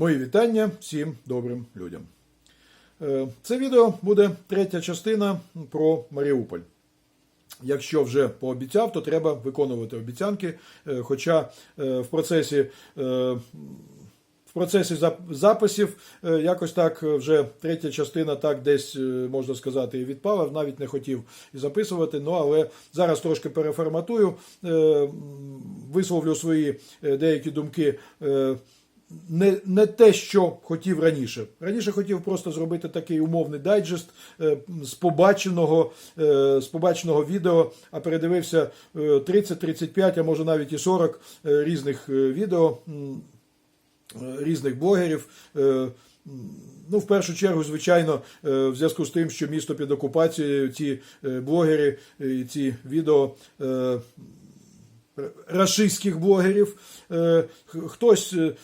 Мої вітання всім добрим людям. Е, Це відео буде третя частина про Маріуполь. Якщо вже пообіцяв, то треба виконувати обіцянки. Е, Хоча е, в процесі, в процесі записів якось так вже третя частина так десь, можна сказати, і відпала, навіть не хотів і записувати. Ну, але зараз трошки переформатую, висловлю свої деякі думки. Е, не, не те, що хотів раніше. Раніше хотів просто зробити такий умовний дайджест е, з побаченого, е, з побаченого відео, а передивився е, 30-35, а може навіть і 40 е, різних е, відео е, різних блогерів. Е, Ну, в першу чергу, звичайно, е, в зв'язку з тим, що місто під окупацією, ці е, блогери е, і ці відео е, рашистських блогерів. Е, Хтось, е,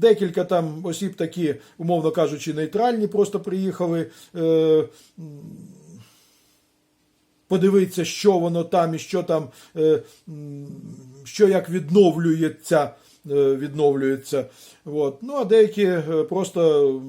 декілька там осіб такі, умовно кажучи, нейтральні, просто приїхали. е, Подивитися, що воно там і що там, що як відновлюється. відновлюється. От. Ну, а деякі просто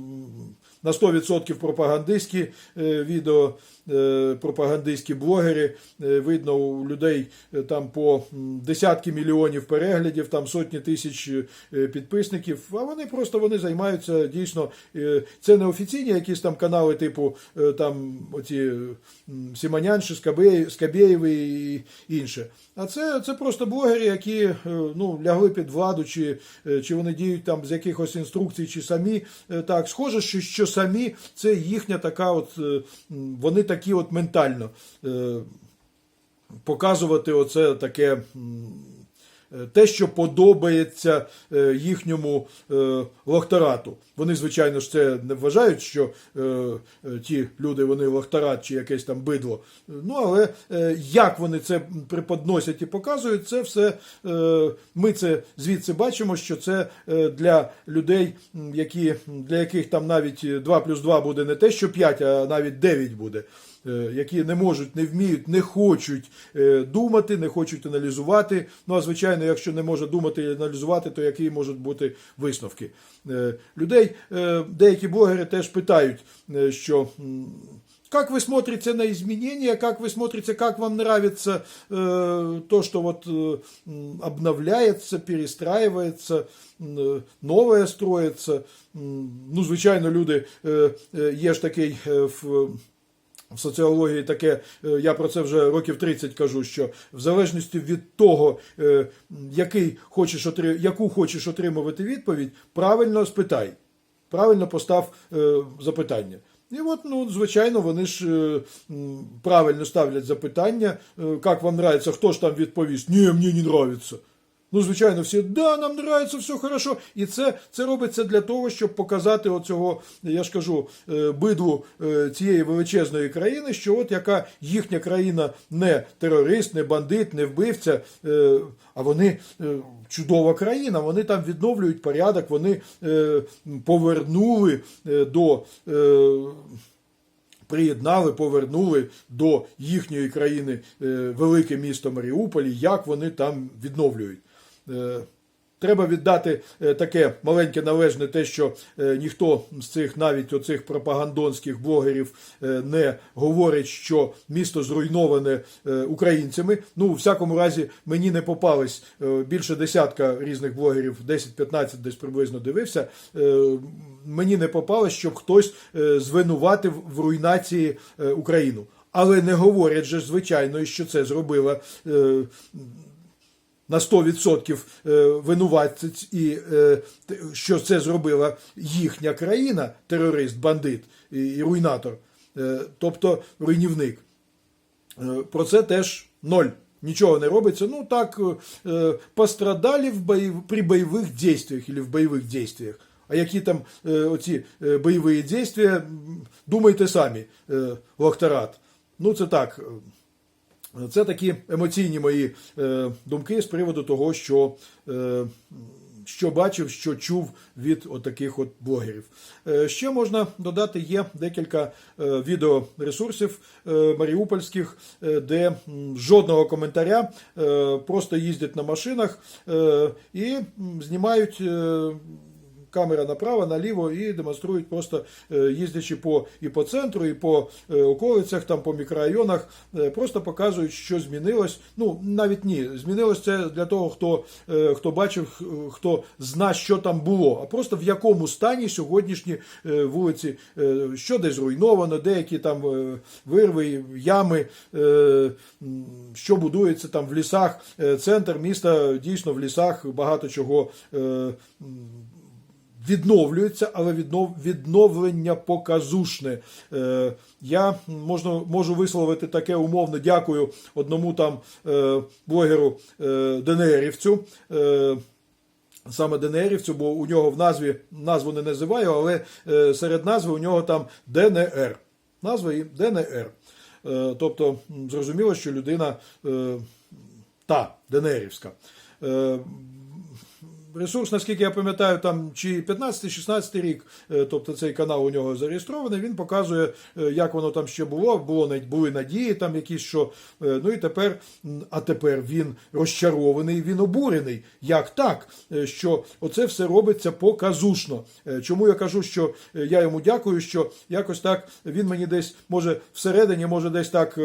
на 100% пропагандистські е, відео, е, пропагандистські блогери. Е, Видно, у людей там по десятки мільйонів переглядів, там сотні тисяч підписників. А вони просто вони займаються дійсно. Це не офіційні якісь там канали, типу там оці м, Сімонянші, Скабєєви і інше. А це, це просто блогери, які ну, лягли під владу, чи, чи вони діють там з якихось інструкцій, чи самі. Так, схоже, що, що самі це їхня така, от е, вони такі от ментально е, показувати оце таке. Е, Те, що подобається е, їхньому е, лохтарату. Вони, звичайно ж, це не вважають, що ті люди вони лохтарат чи якесь там бидло. Ну, але як вони це преподносять і показують, це все ми це звідси бачимо, що це для людей, які, для яких там навіть 2 плюс 2 буде не те, що 5, а навіть 9 буде які не можуть, не вміють, не хочуть е, думати, не хочуть аналізувати. Ну а звичайно, якщо не може думати і аналізувати, то які можуть бути висновки? Е, Людей е, деякі блогери теж питають, е, що. м, Как вы смотрите на изменения, как вы смотрите, как вам нравится э, то, что вот э, м, обновляется, перестраивается, м, э, новое строится. М, Ну, звичайно, люди, е, е, є ж такий е, в в соціології таке, е, я про це вже років 30 кажу, що в залежності від того, е, який хочеш яку хочеш отримувати відповідь, правильно спитай, правильно постав е, запитання. І от, ну, звичайно, вони ж правильно ставлять запитання, як вам нравится, хто ж там відповість, ні, мені не нравится. Ну, звичайно, всі, да, нам нравится, все хорошо. І це, це робиться для того, щоб показати оцього, я ж кажу, е, бидлу е, цієї величезної країни, що от яка їхня країна не терорист, не бандит, не вбивця, е, а вони чудова країна, вони там відновлюють порядок, вони повернули до. приєднали, повернули до їхньої країни велике місто Маріуполь, як вони там відновлюють. Е, Треба віддати е, таке маленьке належне те, що е, ніхто з цих навіть оцих пропагандонських блогерів не говорить, що місто зруйноване українцями. Ну, у всякому разі, мені не попались е, більше десятка різних блогерів, 10-15 десь приблизно дивився. Мені не попалось, щоб хтось звинуватив в руйнації Україну. Але не говорять же, звичайно, що це зробила на 100% е, винуватець і е, що це зробила їхня країна, терорист, бандит і, руйнатор, е, тобто руйнівник. Про це теж ноль. Нічого не робиться. Ну так, пострадали в бойов... при бойових дійствах або в бойових дійствах. А які там оці бойові дійства, думайте самі, лохтарат. Ну, це так. Це такі емоційні мої е, думки з приводу того, що, е, що бачив, що чув від отаких от блогерів. Е, ще можна додати, є декілька відеоресурсів маріупольських, де жодного коментаря, просто їздять на машинах і знімають. Камера направо, наліво і демонструють просто е, їздячи по і по центру, і по е, околицях, там по мікрорайонах, е, просто показують, що змінилось. Ну навіть ні, змінилось це для того, хто, хто бачив, хто зна, що там було, а просто в якому стані сьогоднішні вулиці, що десь зруйновано, деякі там вирви, ями, що будується там в лісах. Центр міста дійсно в лісах багато чого. Відновлюється, але віднов, відновлення показушне. Е, я можна, можу висловити таке умовно дякую одному там е, блогеру е, ДНРівцю. Е, Саме ДНРівцю, бо у нього в назві назву не називаю, але е, серед назви у нього там ДНР. Назва і ДНР. Е, тобто зрозуміло, що людина е, та ДНРівська. Е, Ресурс, наскільки я пам'ятаю, там чи 15-16 рік, е, тобто цей канал у нього зареєстрований, він показує, е, як воно там ще було. Було були надії, там якісь що. е, Ну і тепер, а тепер він розчарований, він обурений. Як так? Що оце все робиться показушно. Чому я кажу, що я йому дякую, що якось так він мені десь може всередині, може десь так.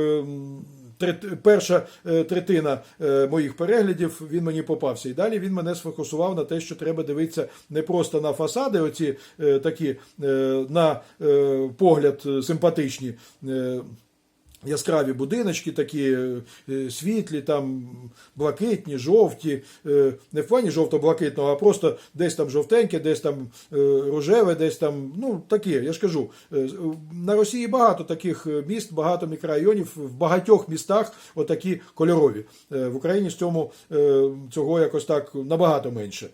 Перша е, третина е, моїх переглядів він мені попався. І далі він мене сфокусував на те, що треба дивитися не просто на фасади, оці е, такі на погляд симпатичні. Яскраві будиночки, такі е, е, світлі, там блакитні, жовті, е, не в плані жовто-блакитного, а просто десь там жовтеньке, десь там рожеве, десь там, ну такі, я ж кажу. На Росії багато таких міст, багато мікрорайонів, в багатьох містах отакі кольорові. В Україні з цьому цього якось так набагато менше.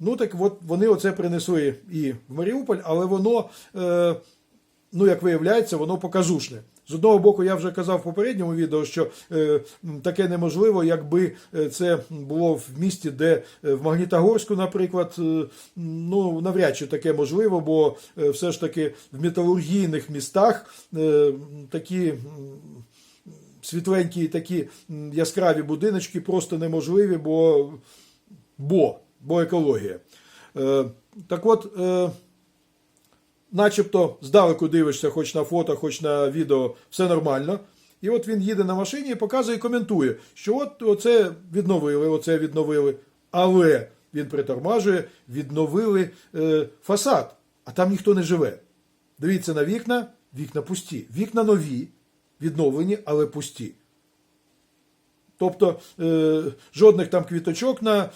Ну так от вони оце принесли і в Маріуполь, але воно. ну, як виявляється, воно показушне. З одного боку, я вже казав в попередньому відео, що е, таке неможливо, якби е, це було в місті, де е, в Магнітогорську, наприклад, е, ну навряд чи таке можливо, бо е, все ж таки в металургійних містах е, такі. Світленькі такі яскраві будиночки просто неможливі, бо, бо, бо екологія. Е, так от, е, начебто здалеку дивишся, хоч на фото, хоч на відео, все нормально. І от він їде на машині і показує і коментує, що от оце відновили, оце відновили. Але він притормажує, відновили е, фасад, а там ніхто не живе. Дивіться на вікна, вікна пусті. Вікна нові, відновлені, але пусті. Тобто е, жодних там квіточок на, е,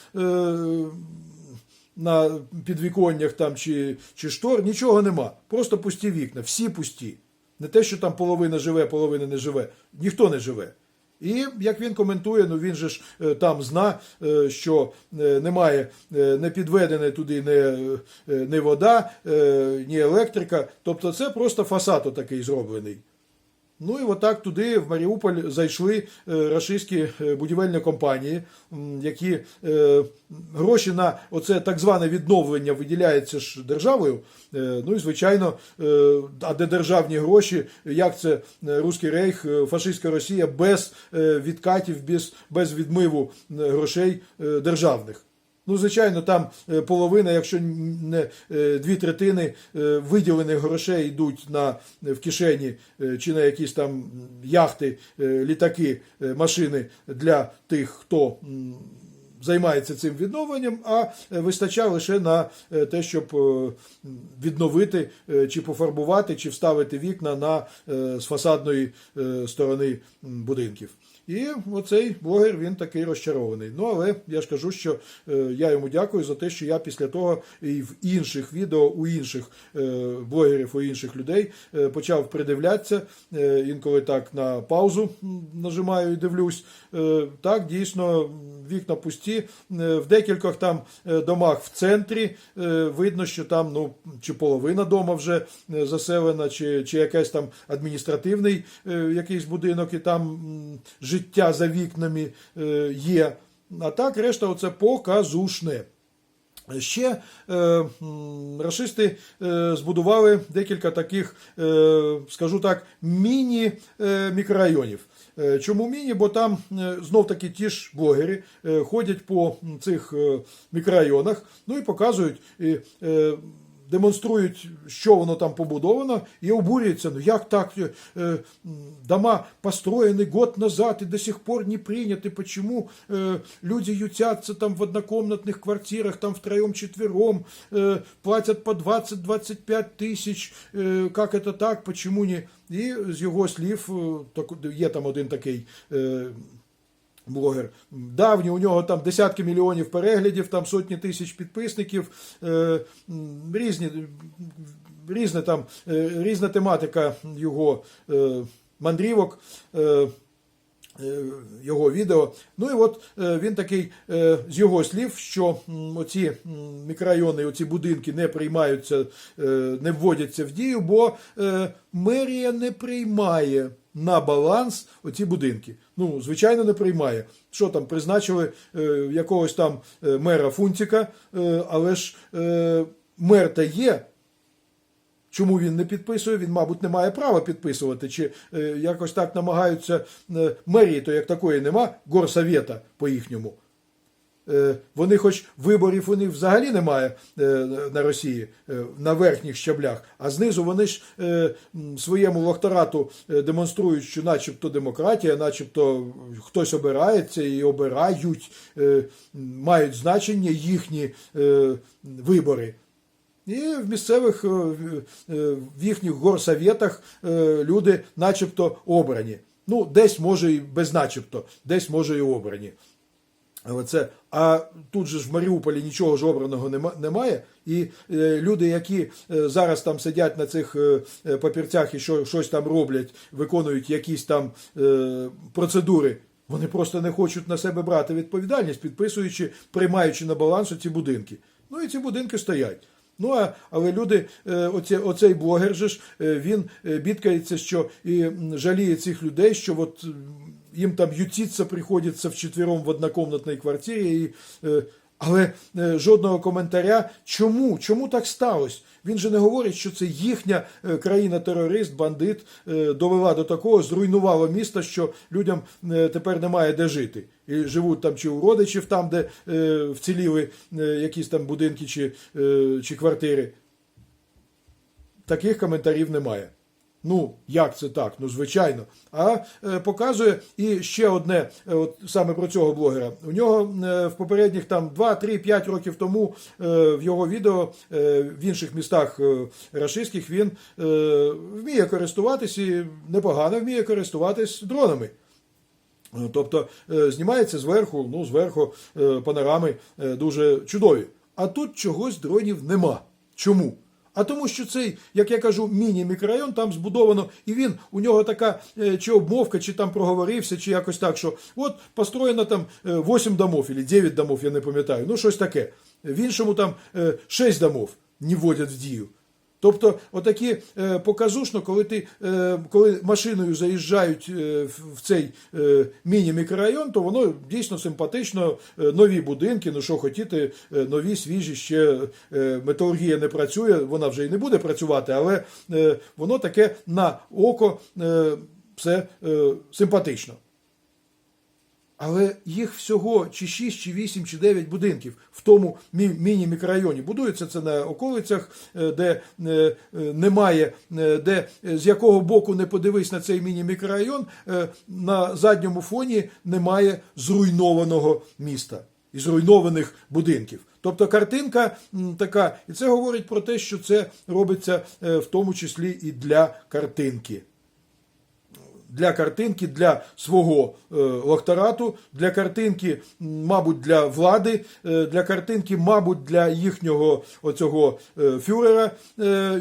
на підвіконнях там чи, чи штор, нічого нема. Просто пусті вікна, всі пусті. Не те, що там половина живе, половина не живе. Ніхто не живе. І як він коментує, ну він же ж е, там зна, е, що е, немає не підведене туди не, вода, ні електрика. Тобто це просто фасад такий зроблений. Ну і отак туди, в Маріуполь, зайшли е, рашистські е, будівельні компанії, які е, гроші на оце так зване відновлення виділяється ж державою. Ну і звичайно, а де державні гроші, як це Руський рейх, фашистська Росія без відкатів, без, без відмиву грошей державних. Ну, звичайно, там е, половина, якщо не е, дві третини е, виділених грошей йдуть на, в кишені чи на якісь там яхти, літаки, машини для тих, хто займається цим відновленням, а вистачає лише на те, щоб відновити чи пофарбувати, чи вставити вікна на з фасадної сторони будинків. І оцей блогер він такий розчарований. Ну але я ж кажу, що е, я йому дякую за те, що я після того і в інших відео у інших е, блогерів, у інших людей е, почав придивлятися. Інколи так на паузу нажимаю і дивлюсь. Так, дійсно, вікна пусті. В декількох там домах в центрі видно, що там ну, чи половина дома вже заселена, чи, чи якийсь там адміністративний якийсь будинок, і там м, життя за вікнами е, є. А так, решта оце показушне. Ще е, м, рашисти е, збудували декілька таких, е, скажу так, міні-мікрорайонів. Е, Чому міні? Бо там знов таки ті ж блогери е, ходять по цих е, мікрорайонах, ну і показують. І, е, демонструють, що воно там побудовано, і обурюються. Ну як так? Е, м, дома построены год назад и до сих пор не приняты. Почему э, люди ютятся там в однокомнатных квартирах, там втроем-четвером, э, платят по 20-25 тисяч. Э, как это так? Почему не? І з його слів, е, так, є там один такий. Е, блогер давній, у нього там десятки мільйонів переглядів, там сотні тисяч підписників, е, різні, різна там, е, різна тематика його е, мандрівок. Е, е, Його відео. Ну і от е, він такий е, з його слів, що оці мікрорайони, оці будинки не приймаються, не вводяться в дію, бо мерія не приймає на баланс оці будинки. Ну, звичайно, не приймає. Що там, призначили е, якогось там е, мера Фунтіка, е, але ж е, мер та є. Чому він не підписує? Він, мабуть, не має права підписувати, чи е, якось так намагаються е, мерії, то як такої нема, горсовєта по-їхньому. Е, вони, хоч виборів у них взагалі немає е, на Росії е, на верхніх щаблях, а знизу вони ж е, своєму лохторату е, демонструють, що начебто демократія, начебто хтось обирається і обирають, е, мають значення їхні е, вибори. І в місцевих е, в- е, їхніх горсоветах е, люди начебто обрані. Ну, десь може і без начебто, десь може і обрані. Але це, а тут же ж в Маріуполі нічого ж обраного немає. І е, люди, які е, зараз там сидять на цих е, папірцях і що, щось там роблять, виконують якісь там процедури, вони просто не хочуть на себе брати відповідальність, підписуючи, приймаючи на баланс ці будинки. Ну і ці будинки стоять. Ну, а, але люди, оце, оцей блогер же ж, він бідкається, що і жаліє цих людей, що от м, їм там ютиться приходиться вчетвером в однокомнатній квартирі. І, е, але е, жодного коментаря. Чому? Чому так сталося? Він же не говорить, що це їхня е, країна-терорист, бандит довела до такого, зруйнувала місто, що людям тепер немає де жити. І живуть там чи у родичів, там, де вціліли якісь там будинки чи, чи квартири. Таких коментарів немає. Ну, як це так? Ну, звичайно. А е, показує і ще одне, е, от саме про цього блогера. У нього е, в попередніх там 2, 3, 5 років тому е, в його відео е, в інших містах е, рашистських він е, вміє користуватись і непогано вміє користуватись дронами. Е, Тобто е, знімається зверху, ну, зверху е, панорами е, дуже чудові. А тут чогось дронів нема. Чому? А тому, що цей, як я кажу, міні-мікрорайон там збудовано, і він у нього така е, чи обмовка, чи там проговорився, чи якось так, що от построєно там е, 8 домов, або 9 домов, я не пам'ятаю, ну щось таке. В іншому там е, 6 домов не вводять в дію. Тобто, отакі е, показушно, коли ти е, коли машиною заїжджають е, в- цей е, міні-мікрорайон, то воно дійсно симпатично, е, нові будинки, ну що хотіти, е, нові, свіжі, ще е, металургія не працює, вона вже і не буде працювати, але е, воно таке на око е, все е, симпатично. Але їх всього чи 6, чи 8, чи 9 будинків в тому міні-мікрорайоні. Будується це на околицях, е, де е, е, немає, де з якого боку не подивись на цей міні-мікрорайон, на задньому фоні немає зруйнованого міста і зруйнованих будинків. Тобто картинка така, і це говорить про те, що це робиться в тому числі і для картинки для картинки, для свого е, локторату, для картинки, мабуть, для влади, е, для картинки, мабуть, для їхнього оцього е, фюрера,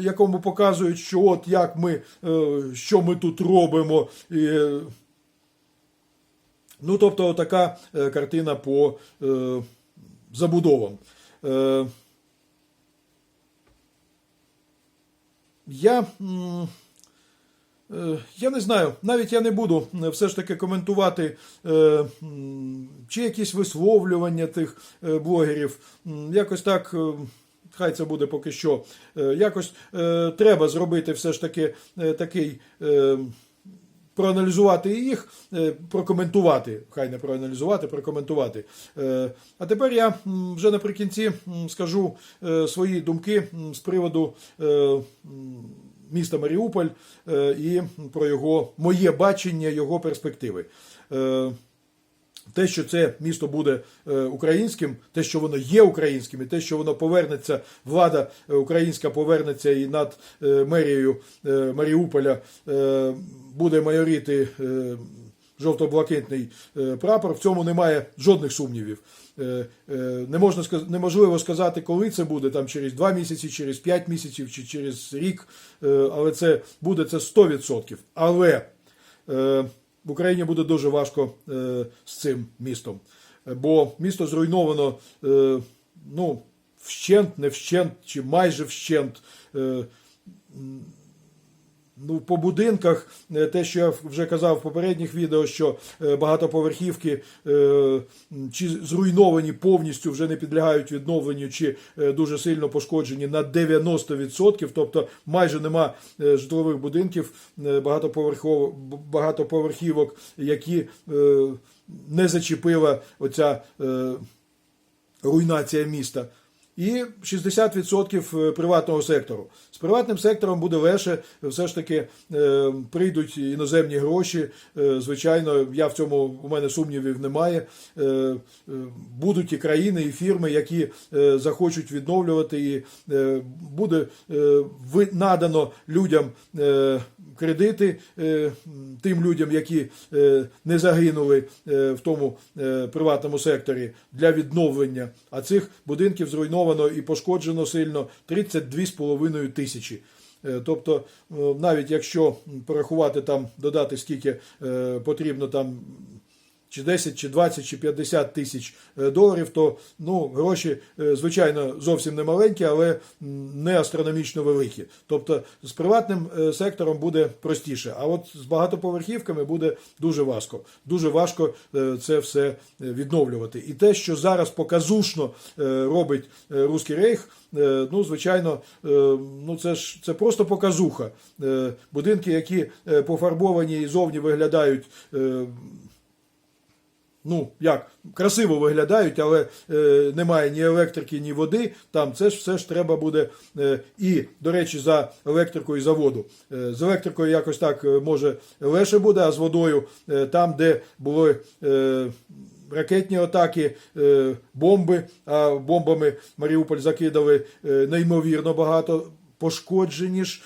якому показують, що от як ми, що ми тут робимо. Ну, тобто, така картина по забудовам. Я. Е, Я не знаю, навіть я не буду е, все ж таки коментувати е, чи якісь висловлювання тих блогерів. Якось так, хай це буде поки що. Якось треба зробити все ж таки такий. проаналізувати їх, прокоментувати. Хай не проаналізувати, прокоментувати. А тепер я вже наприкінці скажу свої думки з приводу міста Маріуполь е, і про його моє бачення, його перспективи. Е, те, що це місто буде е, українським, те, що воно є українським, і те, що воно повернеться, влада українська повернеться і над мерією Маріуполя буде майоріти жовто-блакитний е, прапор. В цьому немає жодних сумнівів. Е, е, Не можна неможливо сказати, коли це буде, там через два місяці, через п'ять місяців чи через рік, але це буде це 100%. Але в Україні буде дуже важко з цим містом. Бо місто зруйновано ну, вщент, не вщент, чи майже вщент. Ну, по будинках, е, те, що я вже казав в попередніх відео, що е, багатоповерхівки е, чи зруйновані повністю вже не підлягають відновленню, чи дуже сильно пошкоджені на 90%, тобто майже нема житлових будинків багатоповерхов- багатоповерхівок, які не зачепила оця руйнація міста. І 60% приватного сектору. З приватним сектором буде легше, все ж таки е, прийдуть іноземні гроші. Е, звичайно, я в цьому у мене сумнівів немає. Е, е, будуть і країни, і фірми, які е, захочуть відновлювати, і е, буде е, надано людям е, кредити е, тим людям, які е, не загинули е, в тому е, приватному секторі для відновлення. А цих будинків зруйновано і пошкоджено сильно 32,5 тисячі. Е, Тобто, е, навіть якщо порахувати там, додати скільки е, потрібно там чи 10, чи 20, чи 50 тисяч е, доларів, то ну, гроші, е, звичайно, зовсім не маленькі, але не астрономічно великі. Тобто з приватним е, сектором буде простіше, а от з багатоповерхівками буде дуже важко. Дуже важко це все відновлювати. І те, що зараз показушно робить Руський Рейх, ну, звичайно, ну це ж це просто показуха. Будинки, які пофарбовані і зовні виглядають. Ну як красиво виглядають, але е, немає ні електрики, ні води. Там це ж все ж треба буде. Е, і, до речі, за електрикою і за воду. Е, з електрикою якось так е, може легше буде, а з водою е, там, де були. Е, Ракетні атаки, е, бомби, а бомбами Маріуполь закидали е, неймовірно багато пошкоджені ж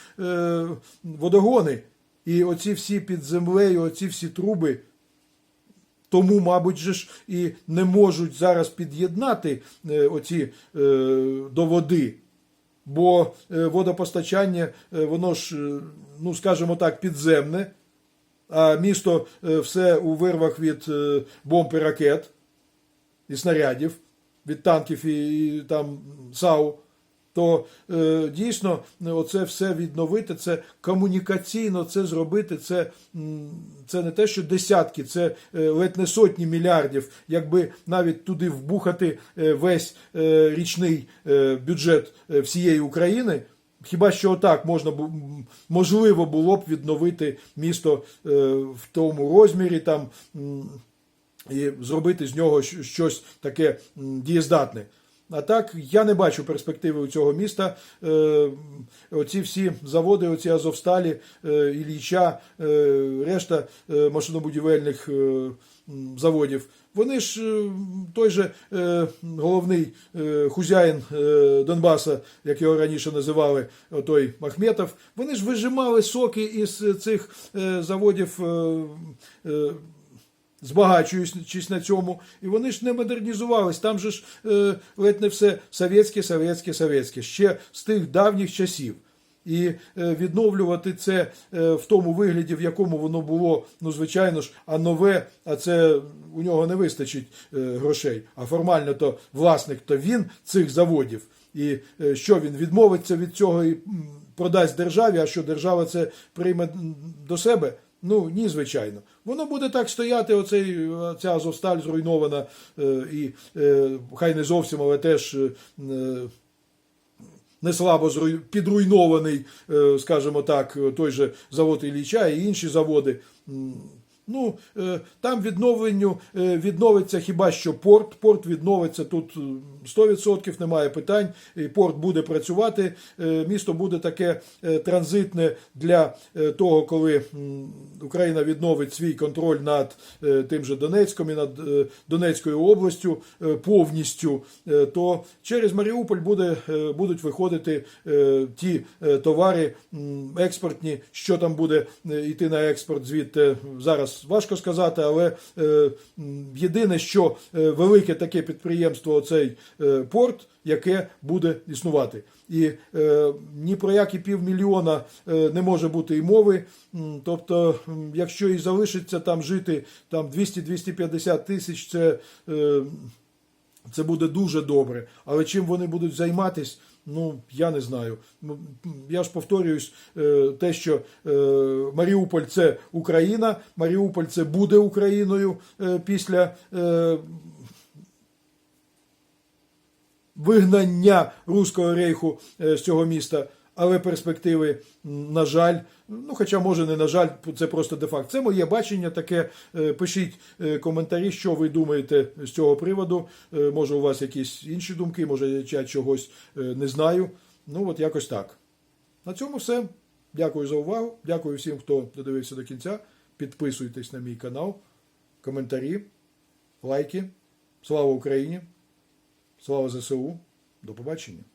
водогони. І оці всі під землею, оці всі труби, тому, мабуть, же ж і не можуть зараз під'єднати е, оці е, до води. Бо е, водопостачання, воно ж, ну скажімо так, підземне, а місто все у вирвах від бомб і ракет і снарядів, від танків і, і там САУ. То е, дійсно оце все відновити, це комунікаційно це зробити. Це, це не те, що десятки, це е, ледь не сотні мільярдів. Якби навіть туди вбухати е, весь е, річний е, бюджет е, всієї України. Хіба що отак можна можливо було б відновити місто е, в тому розмірі там і зробити з нього щось таке дієздатне. А так я не бачу перспективи у цього міста. Е, оці всі заводи, оці Азовсталі, е, Ілліча, е, решта машинобудівельних заводів. Вони ж той же головний хузяїн Донбаса, як його раніше називали, той Махметов, вони ж вижимали соки із цих заводів. Збагачуючись на цьому, і вони ж не модернізувались. Там же ж е, ледь не все совєтське, совєтське, совєтське, ще з тих давніх часів. І е, відновлювати це е, в тому вигляді, в якому воно було, ну звичайно ж, а нове, а це у нього не вистачить е, грошей. А формально то власник, то він цих заводів. І що він відмовиться від цього і продасть державі, а що держава це прийме до себе? Ну ні, звичайно. Воно буде так стояти, оцей, ця Азовсталь зруйнована, е, і е, хай не зовсім, але теж е, не слабо підруйнований, скажімо так, той же завод Ілліча і інші заводи. Ну, е, там відновленню е, відновиться хіба що порт. Порт відновиться тут е, 100% немає питань. І порт буде працювати. Е, Місто буде таке е, транзитне для е, того, коли Україна відновить свій контроль над е, тим же Донецьком і над е, Донецькою областю е, повністю. е, То через Маріуполь буде, е, будуть виходити е, ті е, товари експортні, що там буде е, йти на експорт звідти зараз важко сказати, але е, єдине, що е, велике таке підприємство, оцей е, порт, яке буде існувати. І ні про які півмільйона не може бути і мови. Тобто, якщо і залишиться там жити там 200-250 тисяч, це. Це буде дуже добре. Але чим вони будуть займатись, ну я не знаю. Я ж повторююсь, е, те, що е, Маріуполь це Україна, Маріуполь це буде Україною е, після. Вигнання руського рейху з цього міста, але перспективи, на жаль, ну хоча може не на жаль, це просто де-факт. Це моє бачення таке. Е, Пишіть е, коментарі, що ви думаєте з цього приводу. Е, Може, у вас якісь інші думки, може я чогось не знаю. Ну, от якось так. На цьому все. Дякую за увагу. Дякую всім, хто додивився до кінця. Підписуйтесь на мій канал, коментарі, лайки. Слава Україні! Слава ЗСУ! До побачення!